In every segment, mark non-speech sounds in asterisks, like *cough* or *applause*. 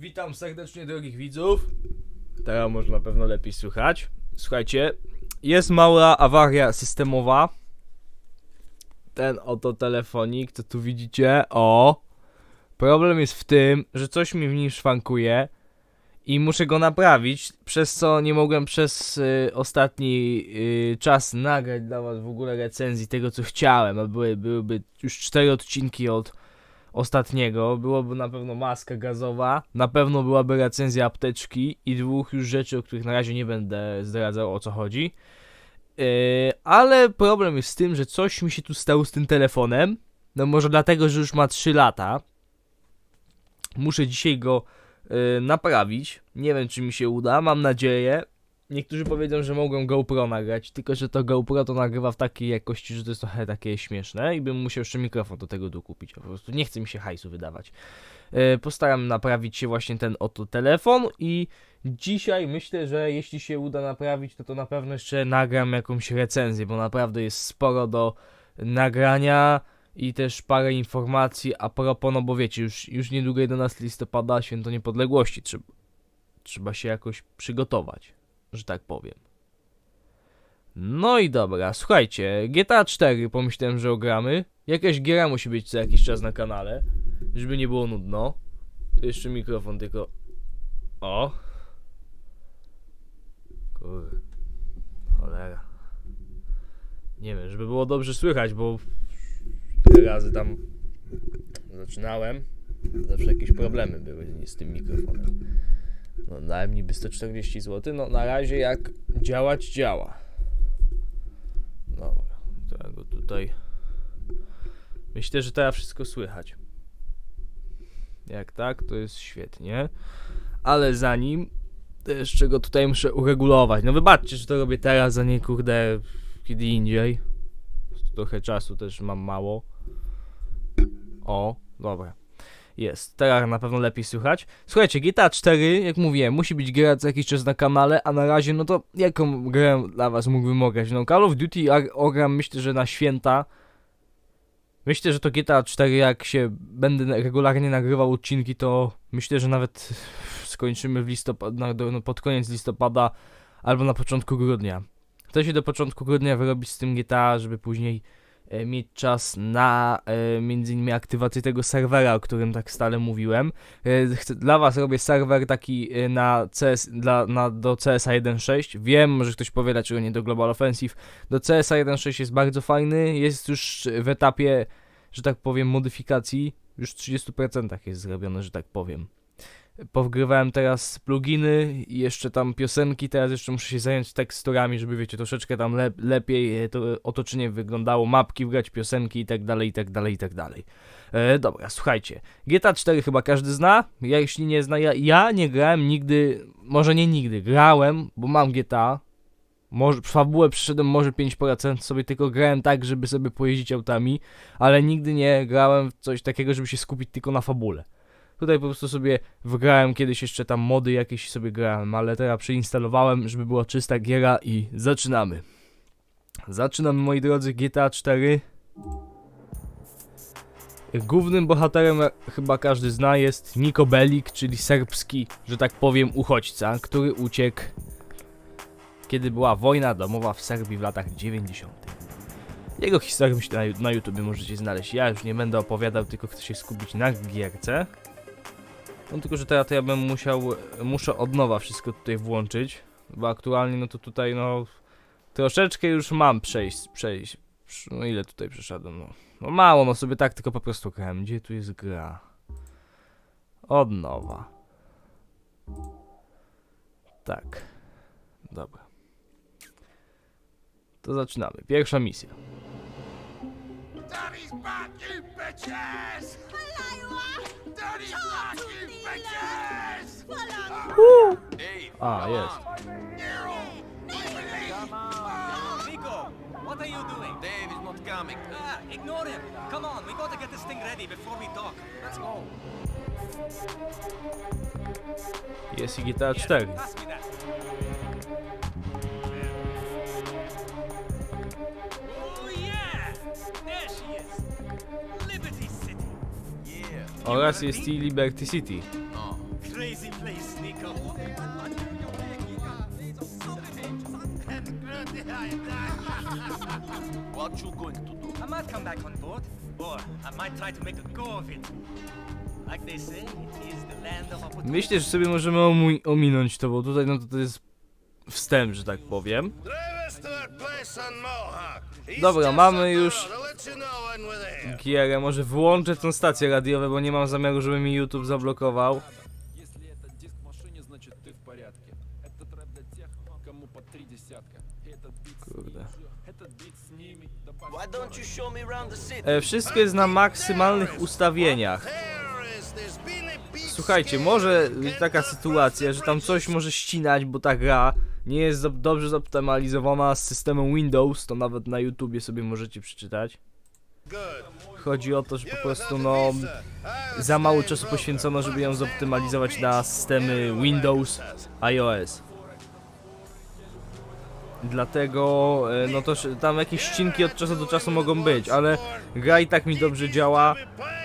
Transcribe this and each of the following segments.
Witam serdecznie drogich widzów. Teraz można na pewno lepiej słychać. Słuchajcie, jest mała awaria systemowa. Ten oto telefonik, co tu widzicie, o. Problem jest w tym, że coś mi w nim szwankuje i muszę go naprawić, przez co nie mogłem przez y, ostatni y, czas nagrać dla was w ogóle recenzji tego, co chciałem, a były, byłyby już cztery odcinki od ostatniego. Byłoby na pewno maska gazowa, na pewno byłaby recenzja apteczki i dwóch już rzeczy, o których na razie nie będę zdradzał o co chodzi. Yy, ale problem jest z tym, że coś mi się tu stało z tym telefonem. No może dlatego, że już ma 3 lata. Muszę dzisiaj go yy, naprawić. Nie wiem, czy mi się uda, mam nadzieję. Niektórzy powiedzą, że mogłem GoPro nagrać, tylko że to GoPro to nagrywa w takiej jakości, że to jest trochę takie śmieszne i bym musiał jeszcze mikrofon do tego dokupić. Po prostu nie chce mi się hajsu wydawać. Yy, postaram naprawić się właśnie ten oto telefon i dzisiaj myślę, że jeśli się uda naprawić, to to na pewno jeszcze nagram jakąś recenzję, bo naprawdę jest sporo do nagrania i też parę informacji a propos, no bo wiecie, już, już niedługo 11 listopada, święto niepodległości, trzeba, trzeba się jakoś przygotować, że tak powiem. No i dobra, słuchajcie, GTA 4 pomyślałem, że ogramy. Jakaś giera musi być co jakiś czas na kanale, żeby nie było nudno. Tu jeszcze mikrofon tylko... O! Kur... Cholera. Nie wiem, żeby było dobrze słychać, bo ile razy tam zaczynałem, zawsze jakieś problemy były z tym mikrofonem. No dałem niby 140 zł, no na razie jak działać działa. Dobra, to ja go tutaj... Myślę, że teraz wszystko słychać. Jak tak, to jest świetnie. Ale zanim, to jeszcze go tutaj muszę uregulować. No wybaczcie, że to robię teraz, a nie kurde kiedy indziej. Trochę czasu też mam mało. O, dobra. Jest, teraz na pewno lepiej słychać. Słuchajcie, GTA 4, jak mówiłem, musi być gra co jakiś czas na kanale, a na razie, no to jaką grę dla was mógłbym ograć? No Call of Duty ogram myślę, że na święta. Myślę, że to GTA 4, jak się będę regularnie nagrywał odcinki, to myślę, że nawet *sighs* skończymy w listopad, no, pod koniec listopada albo na początku grudnia. Chcę się do początku grudnia wyrobić z tym GTA, żeby później mieć czas na e, między innymi aktywację tego serwera, o którym tak stale mówiłem. E, chcę, dla was robię serwer taki e, na CS, dla, na, do CSA 1.6. Wiem, może ktoś powie, dlaczego nie do Global Offensive. Do CSA 1.6 jest bardzo fajny, jest już w etapie, że tak powiem, modyfikacji. Już w 30% jest zrobione, że tak powiem. Powgrywałem teraz pluginy i jeszcze tam piosenki, teraz jeszcze muszę się zająć teksturami, żeby wiecie, troszeczkę tam le lepiej e, to otoczenie wyglądało, mapki wgrać, piosenki i tak dalej, i tak dalej, i tak dalej. E, dobra, słuchajcie, GTA 4 chyba każdy zna, ja jeśli nie zna, ja, ja nie grałem nigdy, może nie nigdy, grałem, bo mam GTA, może, fabułę przeszedłem może 5%, sobie tylko grałem tak, żeby sobie pojeździć autami, ale nigdy nie grałem w coś takiego, żeby się skupić tylko na fabule. Tutaj po prostu sobie wgrałem kiedyś jeszcze tam mody jakieś sobie grałem, ale teraz przeinstalowałem, żeby była czysta giera i zaczynamy. Zaczynamy moi drodzy GTA 4. Głównym bohaterem jak chyba każdy zna jest Niko Belik, czyli serbski, że tak powiem, uchodźca, który uciekł kiedy była wojna domowa w Serbii w latach 90. Jego historię myślę na, na YouTube możecie znaleźć. Ja już nie będę opowiadał, tylko chcę się skupić na gierce. No tylko, że teraz to ja bym musiał, muszę od nowa wszystko tutaj włączyć, bo aktualnie no to tutaj no troszeczkę już mam przejść, przejść, no ile tutaj przeszedłem, no, no mało, no sobie tak tylko po prostu grałem, gdzie tu jest gra? Od nowa. Tak, dobra. To zaczynamy, pierwsza misja. Daddy's back, you bitches! Daddy's back, you bitches! Dave, A, jest. come on. Nico, what are you doing? Dave is not coming. Ah, ignore him. Come on, we gotta get this thing ready before we talk. Let's go. Jest i GTA 4. Pass me that. Oraz jest i Liberty City. Crazy place, Nico. What you going to do? I might come back on board, or I might try to make a go of it. Like they say, it is the land of opportunity. Myślę, że sobie możemy omi- ominąć to, bo tutaj no to, to jest wstęp, że tak powiem. Dobra, mamy już- Kierę, może wyłączę tą stację radiową, bo nie mam zamiaru, żeby mi YouTube zablokował. Kurde. E, wszystko jest na maksymalnych ustawieniach. Słuchajcie, może być taka sytuacja, że tam coś może ścinać, bo ta gra nie jest dobrze zoptymalizowana z systemem Windows, to nawet na YouTubie sobie możecie przeczytać. Chodzi o to, że po prostu no za mało czasu poświęcono, żeby ją zoptymalizować na systemy Windows, iOS. Dlatego, e, no to tam jakieś ścinki od czasu do czasu mogą być, ale gra i tak mi dobrze działa.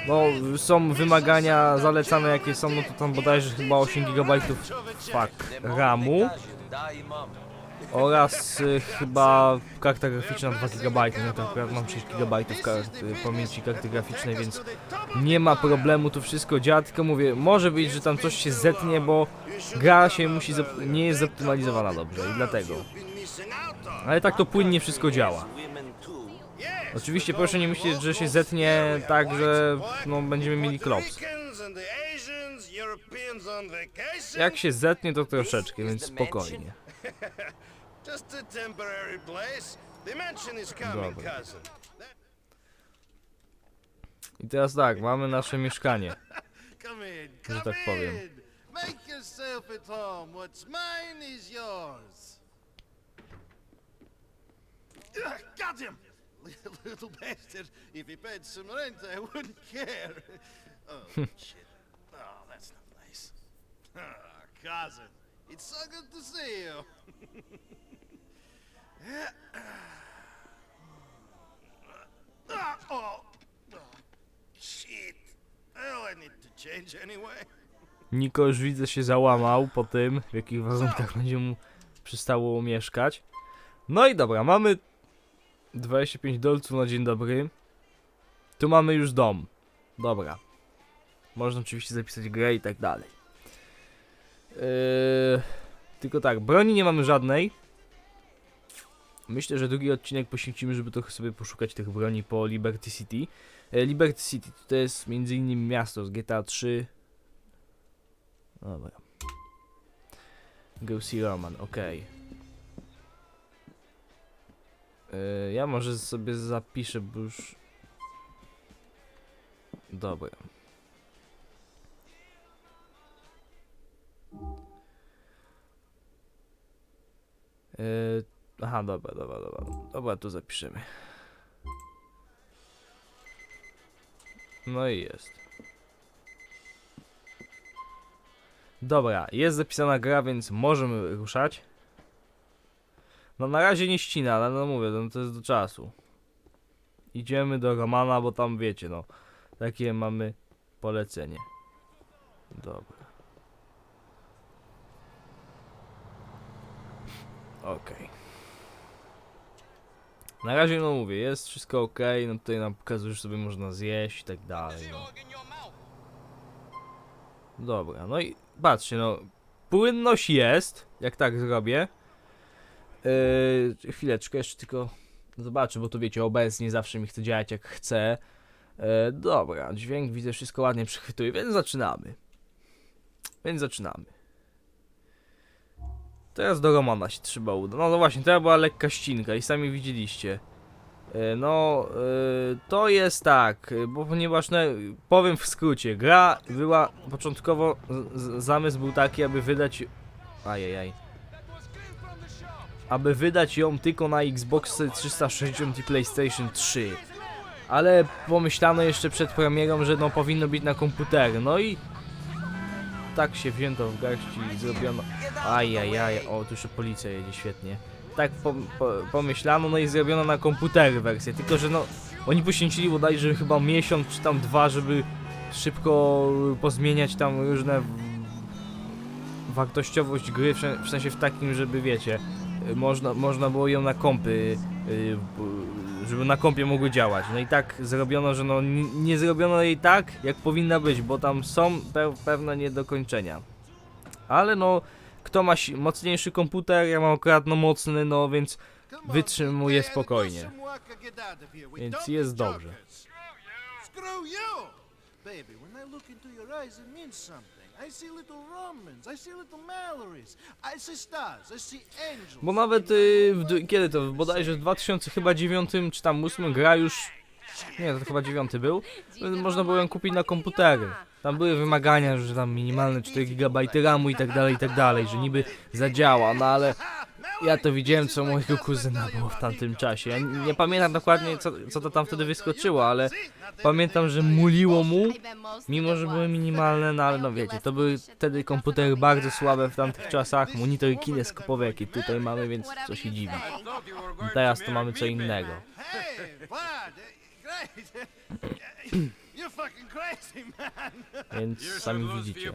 No, są wymagania zalecane jakie są, no to tam bodajże chyba 8 GB fuck, RAMu. Oraz y, chyba karta graficzna 2 GB, no to akurat mam 6 GB kart, y, pamięci karty graficznej, więc nie ma problemu, tu wszystko działa, tylko mówię, może być, że tam coś się zetnie, bo gra się musi, nie jest zoptymalizowana dobrze i dlatego. Ale tak to płynnie wszystko działa. Oczywiście proszę nie myśleć, że się zetnie tak, że no, będziemy mieli klops. Jak się zetnie to troszeczkę, więc spokojnie. *laughs* Just a temporary place. The mansion is coming, Dobra. cousin. I teraz tak, mamy nasze mieszkanie. *laughs* Come in, Że come tak powiem. in. Make yourself at home. What's mine is yours. Ugh, *laughs* Got him! *laughs* Little bastard. If he paid some rent, I wouldn't care. Oh, shit. Oh, that's not nice. Ah, cousin. It's so good to see you. Ah, oh, oh, shit. Oh, I need to change anyway. Niko już widzę się załamał po tym, w jakich warunkach będzie mu przystało mieszkać. No i dobra, mamy 25 dolców na dzień dobry. Tu mamy już dom. Dobra. Można oczywiście zapisać grę i tak dalej. Yy, tylko tak, broni nie mamy żadnej. Myślę, że drugi odcinek poświęcimy, żeby trochę sobie poszukać tych broni po Liberty City. E, Liberty City to jest innymi miasto z GTA 3. Dobra. Go see Roman, okej. Yy, ja może sobie zapiszę, bo już... Dobra. Yy, aha, dobra, dobra, dobra. Dobra, tu zapiszemy. No i jest. Dobra, jest zapisana gra, więc możemy ruszać. No na razie nie ścina, ale no mówię, no to jest do czasu. Idziemy do Romana, bo tam wiecie, no. Takie mamy polecenie. Dobra. Okej. Na razie no mówię, jest wszystko ok, no tutaj nam pokazuje, że sobie można zjeść i tak dalej. No. Dobra, no i patrzcie, no. Płynność jest, jak tak zrobię. Yy, chwileczkę, jeszcze tylko zobaczę, bo to wiecie, OBS nie zawsze mi chce działać jak chce. Yy, dobra, dźwięk widzę, wszystko ładnie przychwytuje, więc zaczynamy. Więc zaczynamy. Teraz do Romana się trzeba uda. No, no właśnie, to była lekka ścinka i sami widzieliście. E, No, e, to jest tak, e, bo ponieważ, no, powiem w skrócie, gra była początkowo, zamysł był taki, aby wydać, ajajaj, aby wydać ją tylko na Xbox 360 i PlayStation 3. Ale pomyślano jeszcze przed premierą, że no powinno być na komputery, no i tak się wzięto w garści i zrobiono, ajajaj, o, tu jeszcze policja jedzie, świetnie. Tak po, po, pomyślano, no i zrobiono na komputery wersję, tylko że no oni poświęcili bodajże chyba miesiąc czy tam dwa, żeby szybko pozmieniać tam różne wartościowość gry, w, sen- w sensie w takim, żeby wiecie, y, można, można było ją na kompy, y, b- żeby na kompie mogły działać. No i tak zrobiono, że no nie zrobiono jej tak, jak powinna być, bo tam są pe pewne niedokończenia. Ale no, kto ma mocniejszy komputer, ja mam akurat no mocny, no więc Dad, spokojnie. Więc jest dobrze. Screw you! Baby, when I look into your eyes, it means something. I see little Romans, I see little Mallorys, I see stars, I see angels. Bo nawet y, w, kiedy to, bodajże w 2009 czy tam 8 gra już, nie, to chyba 9 był, można było ją kupić na komputery. Tam były wymagania, że tam minimalne 4 GB RAMu i tak dalej, i tak dalej, że niby zadziała, no ale ja to widziałem co mojego kuzyna było w tamtym czasie. Ja nie, pamiętam dokładnie co, co to tam wtedy wyskoczyło, ale pamiętam, że muliło mu, mimo że były minimalne, no ale no wiecie, to były wtedy komputery bardzo słabe w tamtych czasach, monitory kineskopowe jakie tutaj mamy, więc co się dziwi. Teraz to mamy co innego. *coughs* Więc sami widzicie.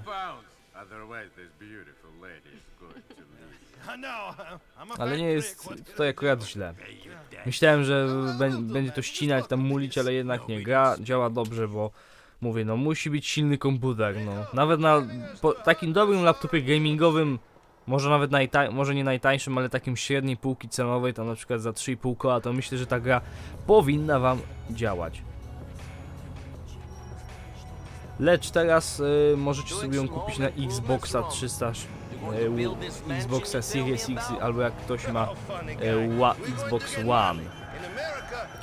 Otherwise, this beautiful lady is going to lose. *laughs* I know, I'm a Ale nie jest tutaj akurat źle. Myślałem, że bę- będzie to ścinać, tam mulić, ale jednak nie. Gra działa dobrze, bo mówię, no musi być silny komputer, no. Nawet na po, takim dobrym laptopie gamingowym, może nawet najtań, może nie najtańszym, ale takim średniej półki cenowej, tam na przykład za 3,5 koła, to myślę, że ta gra powinna wam działać. Lecz teraz y, możecie sobie ją kupić na Xboxa 300, y, Xboxa Series X, albo jak ktoś ma e, wa- Xbox One.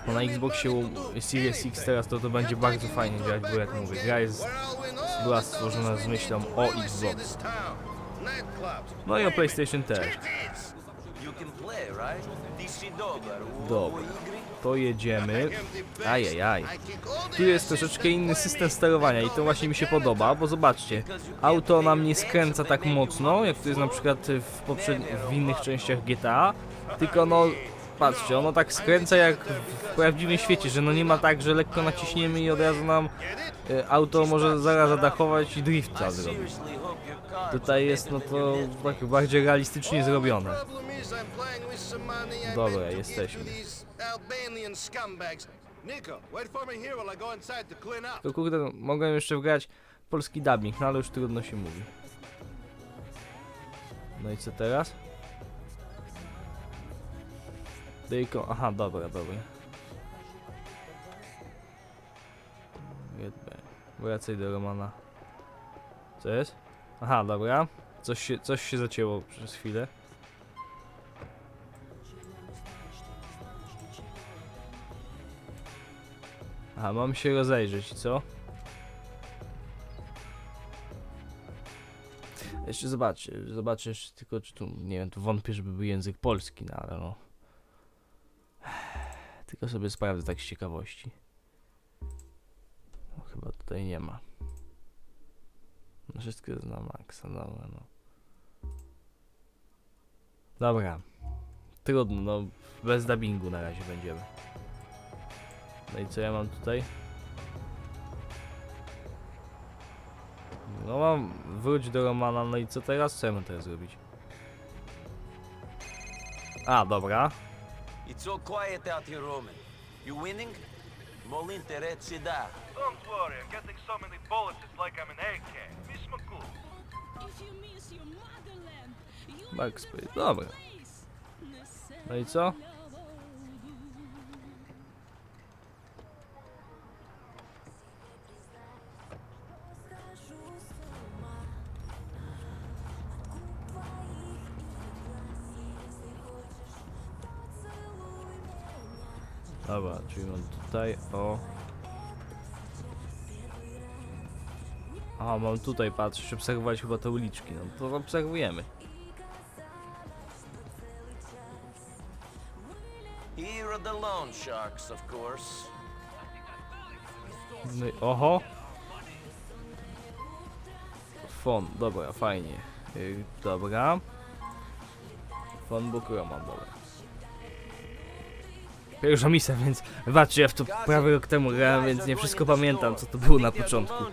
Bo na Xboxie Series X teraz to to będzie bardzo fajnie działać, bo jak mówię, gra jest, była stworzona z myślą o Xbox. No i o PlayStation też. Dobra. To jedziemy. Ajajaj. Tu jest troszeczkę inny system sterowania i to właśnie mi się podoba, bo zobaczcie, auto nam nie skręca tak mocno, jak to jest na przykład w, w innych częściach GTA, tylko no, patrzcie, ono tak skręca jak w prawdziwym świecie, że no nie ma tak, że lekko naciśniemy i od razu nam auto może zaraz zadachować i drifta zrobić. Tutaj jest no to tak bardziej realistycznie zrobione. Dobra, jesteśmy. To kurde, no, mogłem jeszcze wgrać polski dubbing, no ale już trudno się mówi. No i co teraz? Tylko, aha, dobra, dobra. Wracaj do Romana. Co jest? Aha, dobra. Coś się, coś się zacięło przez chwilę. Aha, mam się rozejrzeć, co? Jeszcze zobaczę, zobaczę jeszcze tylko, czy tu, nie wiem, tu wątpię, żeby był język polski, no ale no. Tylko sobie sprawdzę tak z ciekawości. Tutaj nie ma. No wszystko jest na maksa, dobra, no. Dobra. Trudno, no, bez dubbingu na razie będziemy. No i co ja mam tutaj? No mam wróć do Romana, no i co teraz? Co ja mam teraz zrobić? A, dobra. It's so quiet out here, Roman. You winning? Molinte Rezzi da. Don't worry, I'm getting so many bullets, it's like I'm an AK. Miss McCool. Backspace, dobra. No i co? Dobra, czyli mam tutaj o... A, mam tutaj patrzeć, obserwować chyba te uliczki, no to obserwujemy. Here are the loan sharks, of course. No i oho. Fon, dobra, fajnie. Yy, dobra. Phonebook Roman, dobra. Pierwsza misja, więc wybaczcie, ja w to prawie rok temu grałem, więc nie wszystko pamiętam, co to było na początku.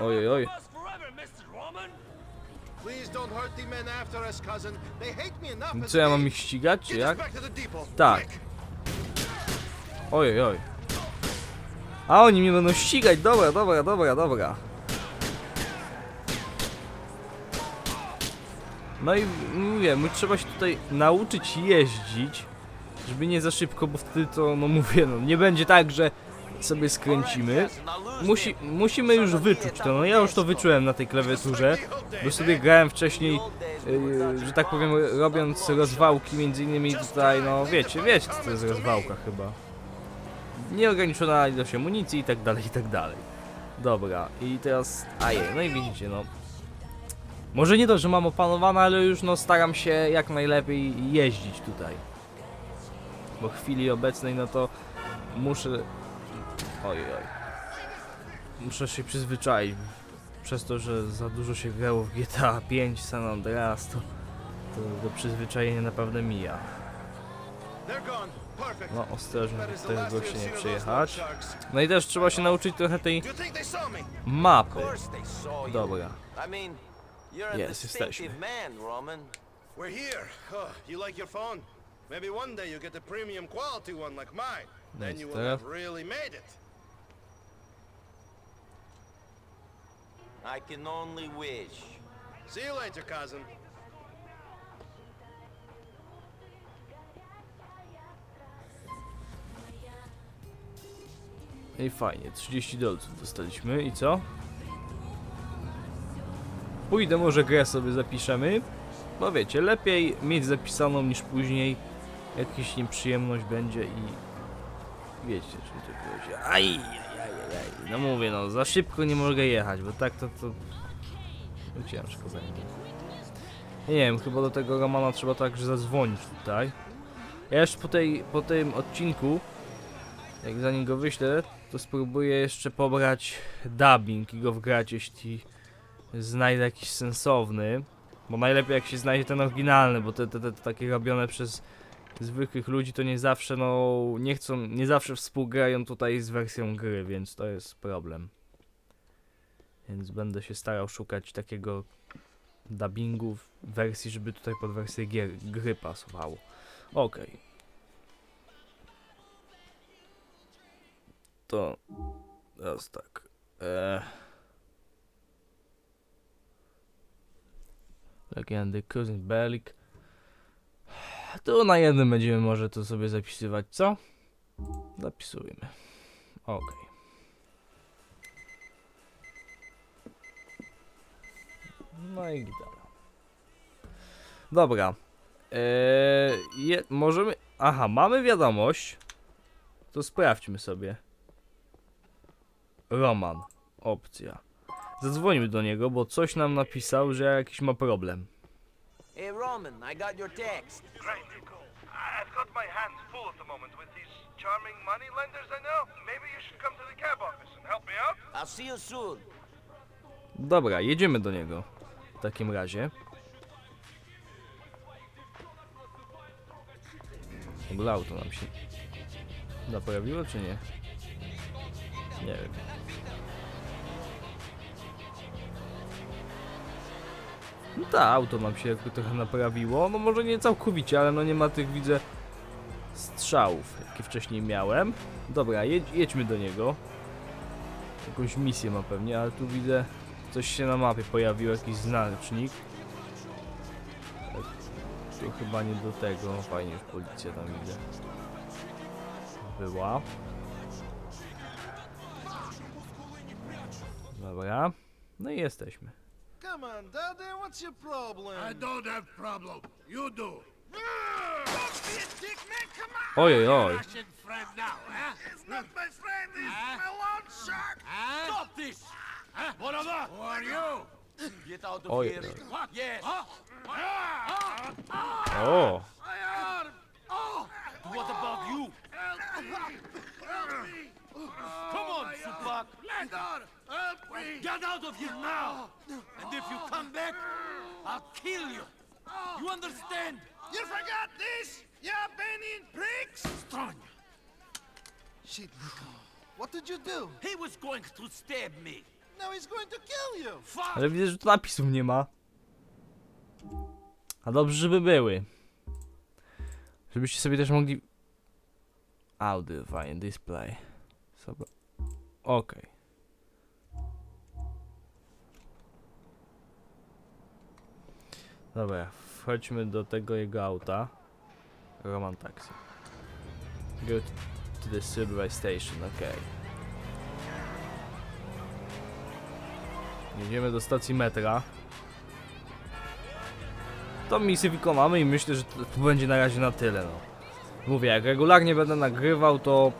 Oj, oj, Co ja mam ich ścigać, czy jak? Tak. Oj, oj. A oni mnie będą ścigać, dobra, dobra, dobra, dobra. No i mówię, my trzeba się tutaj nauczyć jeździć, żeby nie za szybko, bo wtedy to, no mówię, no nie będzie tak, że sobie skręcimy. Musi, musimy już wyczuć to, no ja już to wyczułem na tej klawiaturze, bo sobie grałem wcześniej, yy, że tak powiem, robiąc rozwałki, między innymi tutaj, no wiecie, wiecie co to jest rozwałka chyba nieograniczona ilość amunicji i tak dalej, i tak dalej. Dobra, i teraz, ajej, no i widzicie, no. Może nie to, że mam opanowane, ale już no staram się jak najlepiej jeździć tutaj. Bo w chwili obecnej, no to muszę... Oj, oj. Muszę się przyzwyczaić. Przez to, że za dużo się grało w GTA 5 San Andreas, to, to do przyzwyczajenia naprawdę mija. They're gone. No, ostrożnie last tego się nie przejechać. No i też trzeba się nauczyć trochę tej mapy. Dobra. Distinctive jesteśmy. We're here. Oh, you like your phone? Maybe one day you get a premium quality one like mine. Then Nice you will have really made it. I can only wish. See you later, cousin. No I fajnie, 30 dolców dostaliśmy i co? Pójdę, może grę sobie zapiszemy. Bo wiecie, lepiej mieć zapisaną niż później jakaś nieprzyjemność będzie i wiecie, czym to będzie. Aj, aj, aj, aj. No mówię, no za szybko nie mogę jechać, bo tak to to no, ciężko będzie. Nie wiem, chyba do tego Romana trzeba także zadzwonić tutaj. Ja jeszcze po, tej, po tym odcinku jak zanim go wyślę, to spróbuję jeszcze pobrać dubbing i go wgrać, jeśli znajdę jakiś sensowny. Bo najlepiej jak się znajdzie ten oryginalny, bo te, te, te takie robione przez zwykłych ludzi to nie zawsze, no, nie chcą, nie zawsze współgrają tutaj z wersją gry, więc to jest problem. Więc będę się starał szukać takiego dubbingu w wersji, żeby tutaj pod wersję gier, gry pasowało. Okej. To teraz tak. E... Legendy Cousin Belik. Tu na jednym będziemy może to sobie zapisywać, co? Zapisujmy. Okej. No i gitara. Dobra. Eee, je, możemy... Aha, mamy wiadomość. To sprawdźmy sobie. Roman. Opcja. Zadzwońmy do niego, bo coś nam napisał, że jakiś ma problem. Hey, Roman, I got your text. Great, Nico. I've got my hands full at the moment with these charming moneylenders I know. Maybe you should come to the cab office and help me out. I'll see you soon. Dobra, jedziemy do niego. W takim razie. W ogóle auto nam się naprawiło, czy nie? Nie wiem. No tak, auto nam się jakby trochę naprawiło. No może nie całkowicie, ale no nie ma tych, widzę, strzałów, jakie wcześniej miałem. Dobra, jedź, jedźmy do niego. Jakąś misję ma pewnie, ale tu widzę coś się na mapie pojawił, jakiś znacznik. To chyba nie do tego. Fajnie, już policja tam widzę. Była. Dobra. No i jesteśmy. Come on, Daddy, what's your problem? don't have problem. You do. Don't be a dick, man, come on! Ojej, oj. Russian friend now, huh? It's not my friend, it's my loan shark! Stop this! What of that? Who are you? Get out of Oj, here. oj. What? Yes. O! What about you? Come on, Tupac! Landlord, help me! Get out of here now! And if you come back, I'll kill you! You understand? You forgot this? You Benin pricks? Strong. Shit. What did you do? He was going to stab me. Now he's going to kill you. Fuck. Ale widzę, że tu napisów nie ma. A dobrze, żeby były. Żebyście sobie też mogli... Audio, fine, display. Sobie... Okej. Dobra, wchodźmy do tego jego auta. Roman Taxi. Go to the subway station, okej. Jedziemy do stacji metra. Tą misję wykonamy i myślę, że to, to będzie na razie na tyle, no. Mówię, jak regularnie będę nagrywał, to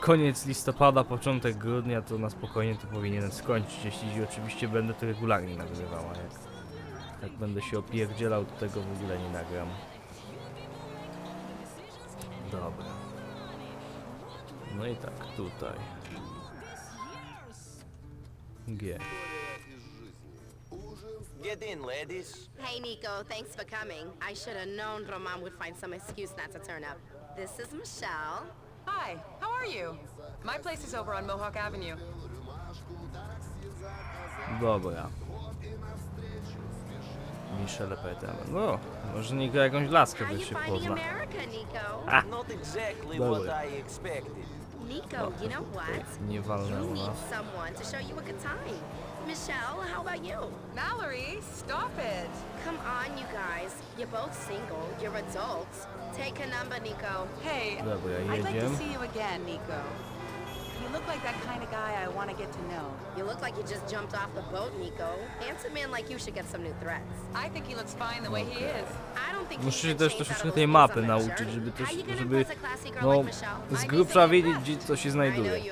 koniec listopada, początek grudnia, to na spokojnie to powinienem skończyć, jeśli oczywiście będę to regularnie nagrywał, a jak, jak będę się opierdzielał, to tego w ogóle nie nagram. Dobra. No i tak, tutaj. G. Get in, ladies. Hey, Nico, thanks for coming. I should have known Roman would find some excuse not to turn up. This is Michelle. Hi, how are you? My place is over on Mohawk Avenue. Dobra. Michelle Petem. No, może Niko jakąś laskę by you się pozna. America, Nico? Not exactly Dobra. what I expected. Nico, you know what? Nie You walnęło need nas. someone to show you a good time. Michelle, how about you? Mallory, stop it! Come on, you guys. You're both single. You're adults. Take a number, Nico. Hey, Dobra, I'd like to jedziemy. see you again, Nico. You look like that kind of guy I want to get to know. You look like you just jumped off the boat, Nico. Answer man like you should get some new threats. I think he looks fine the way he is. I don't think Muszę się też troszeczkę tej mapy nauczyć, żeby też, żeby no z grubsza wiedzieć, gdzie co się znajduje. *laughs*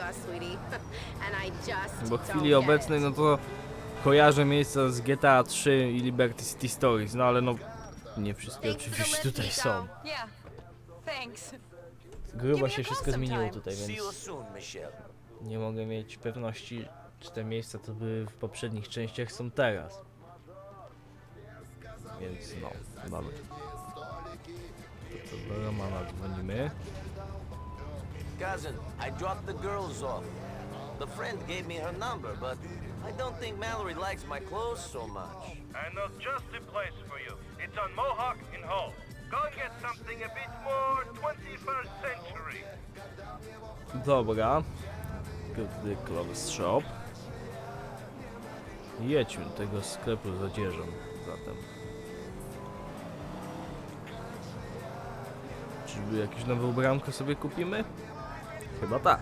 Bo w chwili obecnej, no to kojarzę miejsca z GTA 3 i Liberty City Stories, no ale no nie wszystkie oczywiście tutaj są. Grubo się wszystko zmieniło tutaj, więc. Nie mogę mieć pewności, czy te miejsca to były w poprzednich częściach są teraz. Więc no, dobra. To co do Romana dzwonimy. Cousin, I dropped the girls off. The friend gave me her number, but I don't think Mallory likes my clothes so much. I know just the place for you. It's on Mohawk in Hull. Go get something a bit more 21st century. Dobra. The clothes shop. Jedźmy do tego sklepu z odzieżą zatem. Czyżby jakieś nowe ubranko sobie kupimy? Chyba tak.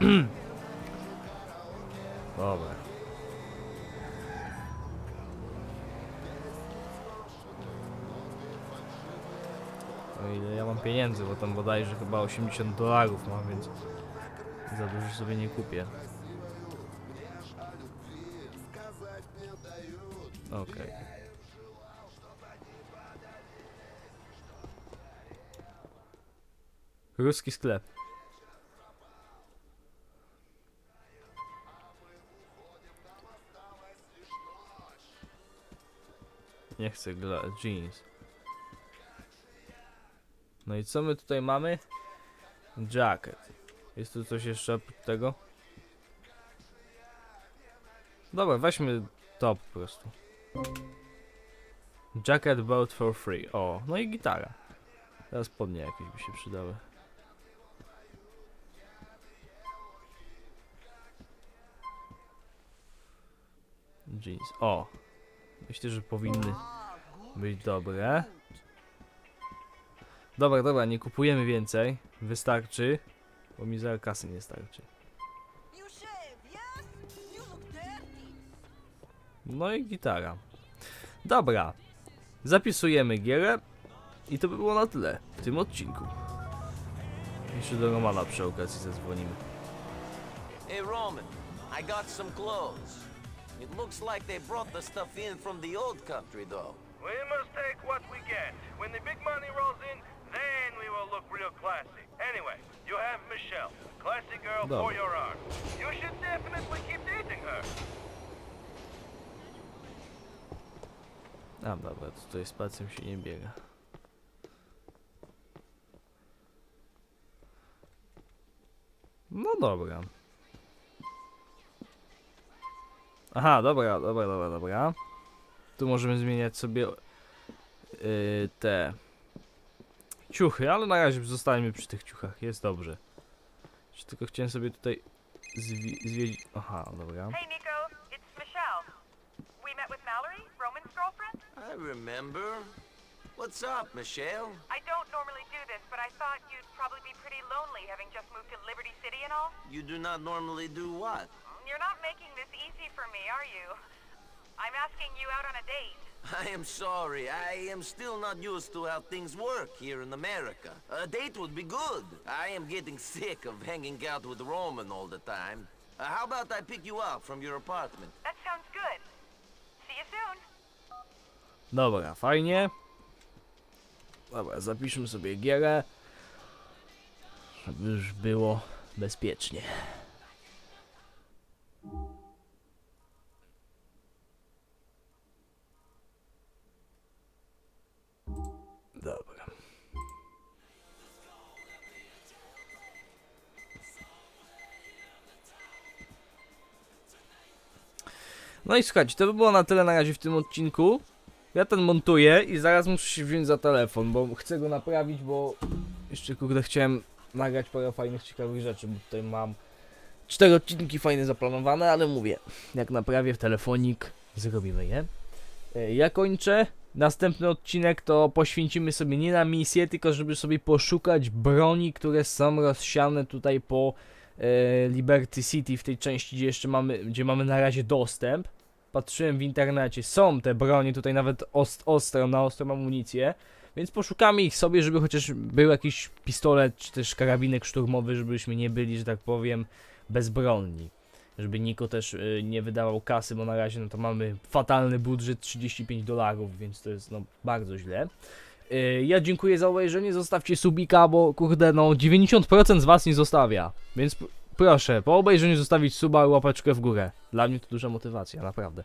*clears throat* Dobra. Ile ja mam pieniędzy, bo tam bodajże chyba 80 dolarów mam, więc za dużo sobie nie kupię. Okej. Ruski sklep. Nie chcę jeans. No i co my tutaj mamy? Jacket. Jest tu coś jeszcze oprócz tego? Dobra, weźmy to po prostu. Jacket bought for free. O, no i gitara. Teraz spodnie jakieś by się przydały. Jeans. O! Myślę, że powinny być dobre. Dobra, dobra, nie kupujemy więcej. Wystarczy. Bo mi za kasy nie starczy. No i gitara. Dobra. Zapisujemy gierę. I to by było na tyle w tym odcinku. Jeszcze do Romana przy okazji zadzwonimy. Hey, Roman, I got some clothes. It looks like they brought the stuff in from the old country, though. We must take what we get. When the big money rolls in, will look real classy. Anyway, you have Michelle, classy girl Dobra. for your arm. You should definitely keep dating her. A dobra, tutaj z palcem się nie biega. No dobra. Aha, dobra, dobra, dobra, dobra. Tu możemy zmieniać sobie yy, te ciuchy, ale na razie zostańmy przy tych ciuchach, jest dobrze. Jeszcze Tylko chciałem sobie tutaj zwi- zwiedzić. Aha, dobra. Hey, Nico. It's Michelle. We met with Mallory, Roman's girlfriend? I remember. What's up, Michelle? I don't normally do this, but I thought you'd probably be pretty lonely having just moved to Liberty City and all. You do not normally do what? You're not making this easy for me, are you? I'm asking you out on a date. I am sorry. I am still not used to how things work here in America. A date would be good. I am getting sick of hanging out with Roman all the time. Uh, how about I pick you up from your apartment? That sounds good. See you soon. Dobra, fajnie. Dobra, zapiszmy sobie gierę. Żeby już było bezpiecznie. No i słuchajcie, to by było na tyle na razie w tym odcinku. Ja ten montuję i zaraz muszę się wziąć za telefon, bo chcę go naprawić, bo jeszcze kurde chciałem nagrać parę fajnych, ciekawych rzeczy, bo tutaj mam cztery odcinki fajne zaplanowane, ale mówię, jak naprawię w telefonik, zrobimy je. E, Ja kończę. Następny odcinek to poświęcimy sobie nie na misję, tylko żeby sobie poszukać broni, które są rozsiane tutaj po e, Liberty City, w tej części, gdzie jeszcze mamy, gdzie mamy na razie dostęp patrzyłem w internecie, są te bronie, tutaj nawet ost ostrą, na ostrą amunicję, więc poszukamy ich sobie, żeby chociaż był jakiś pistolet, czy też karabinek szturmowy, żebyśmy nie byli, że tak powiem, bezbronni. Żeby Niko też y, nie wydawał kasy, bo na razie no to mamy fatalny budżet 35 dolarów, więc to jest no bardzo źle. Y, ja dziękuję za obejrzenie, zostawcie subika, bo kurde no 90% z was nie zostawia, więc proszę, po obejrzeniu zostawić suba łapeczkę w górę. Dla mnie to duża motywacja, naprawdę.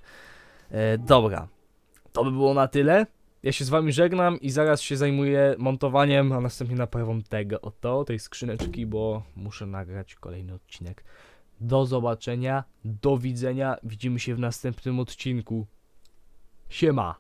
E, dobra, to by było na tyle. Ja się z wami żegnam i zaraz się zajmuję montowaniem, a następnie naprawą tego oto, tej skrzyneczki, bo muszę nagrać kolejny odcinek. Do zobaczenia, do widzenia, widzimy się w następnym odcinku. Siema!